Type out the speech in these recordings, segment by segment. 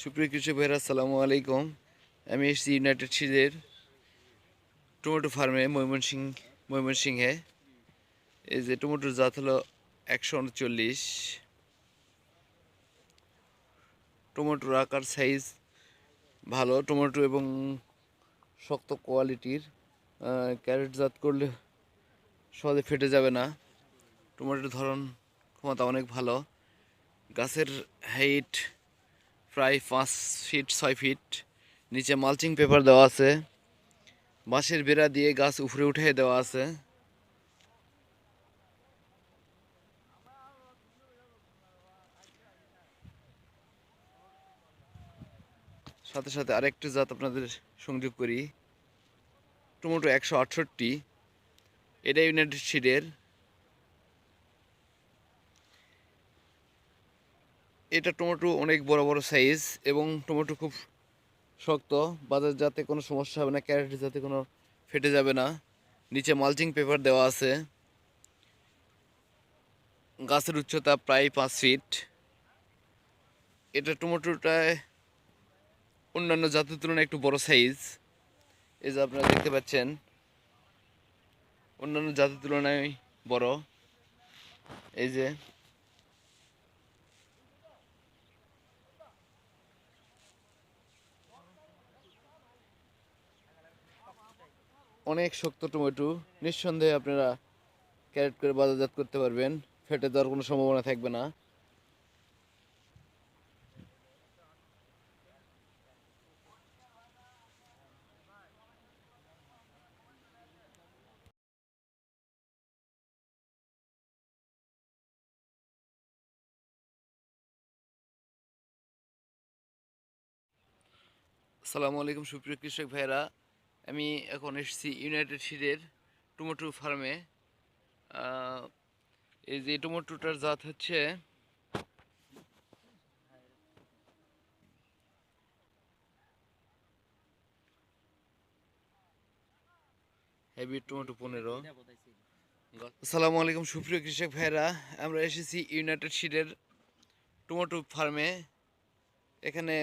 সুপ্রিয় কৃষক ভাইরা, আসসালামু আলাইকুম। আমি এসেছি ইউনাইটেড সিজের টমেটো ফার্মে ময়মনসিং, ময়মনসিংহে। এই যে টমেটোর জাত হলো একশো উনচল্লিশ। টমেটোর আকার সাইজ ভালো। টমেটো এবং শক্ত কোয়ালিটির ক্যারেট জাত করলে সহজে ফেটে যাবে না। টমেটোর ধরন, ক্ষমতা অনেক ভালো। গাছের হাইট প্রায় পাঁচ ফিট ছয় ফিট নিচে মালচিং পেপার দেওয়া আছে। বাঁশের বেড়া দিয়ে গাছ উপরে উঠে দেওয়া আছে। সাথে সাথে আরেকটি জাত আপনাদের সংযোগ করি। টমেটো একশো আটষট্টি। এটা ইউনাইটেড সিডের এটা টমেটো অনেক বড় বড় সাইজ এবং টমেটো খুব শক্ত। বাজার যাতে কোনো সমস্যা হবে না ক্যারেট যাতে কোনো ফেটে যাবে না। নিচে মালচিং পেপার দেওয়া আছে। গাছের উচ্চতা প্রায় পাঁচ ফিট এটা টমেটোটায় অন্যান্য জাতের তুলনায় একটু বড় সাইজ এই যে আপনারা দেখতে পাচ্ছেন, অন্যান্য জাতের তুলনায় বড়। এই যে অনেক শক্ত টমেটো, নিঃসন্দেহে আপনারা ক্যারেট করে বাজারজাত করতে পারবেন। ফেটে দেওয়ার কোনো সম্ভাবনা থাকবে না। আসসালামু আলাইকুম সুপ্রিয় কৃষক ভাইয়েরা। আমি এখন এসেছি ইউনাইটেড সিডের টমেটো ফার্মে। এই যে টমেটোটার জাত হচ্ছে হেভি পনেরো। আলাইকুম, সুপ্রিয় কৃষক ভাইরা আমরা এসেছি ইউনাইটেড সিডের টমেটো ফার্মে। এখানে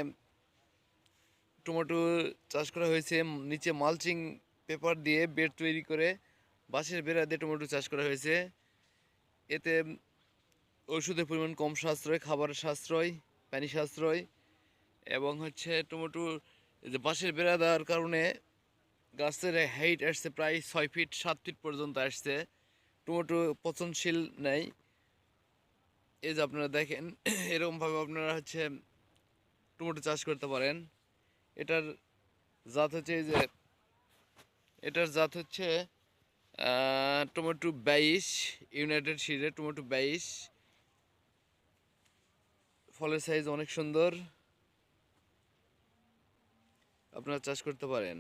টমেটো চাষ করা হয়েছে নিচে মালচিং পেপার দিয়ে বেড তৈরি করে বাঁশের বেড়া দিয়ে টমেটো চাষ করা হয়েছে। এতে ওষুধের পরিমাণ কম সাশ্রয় খাবারের সাশ্রয়, পানি সাশ্রয় এবং হচ্ছে টমেটো যে বাঁশের বেড়া দেওয়ার কারণে গাছের হাইট আসছে প্রায় ছয় ফিট সাত ফিট পর্যন্ত আসছে। টমেটো পচনশীল নেই। এই যে আপনারা দেখেন, এরকমভাবে আপনারা হচ্ছে টমেটো চাষ করতে পারেন। এটার জাত হচ্ছে এই যে, এটার জাত হচ্ছে টমেটো বাইশ, ইউনাইটেড সিডে টমেটো বাইশ। ফলের সাইজ অনেক সুন্দর। আপনারা চাষ করতে পারেন।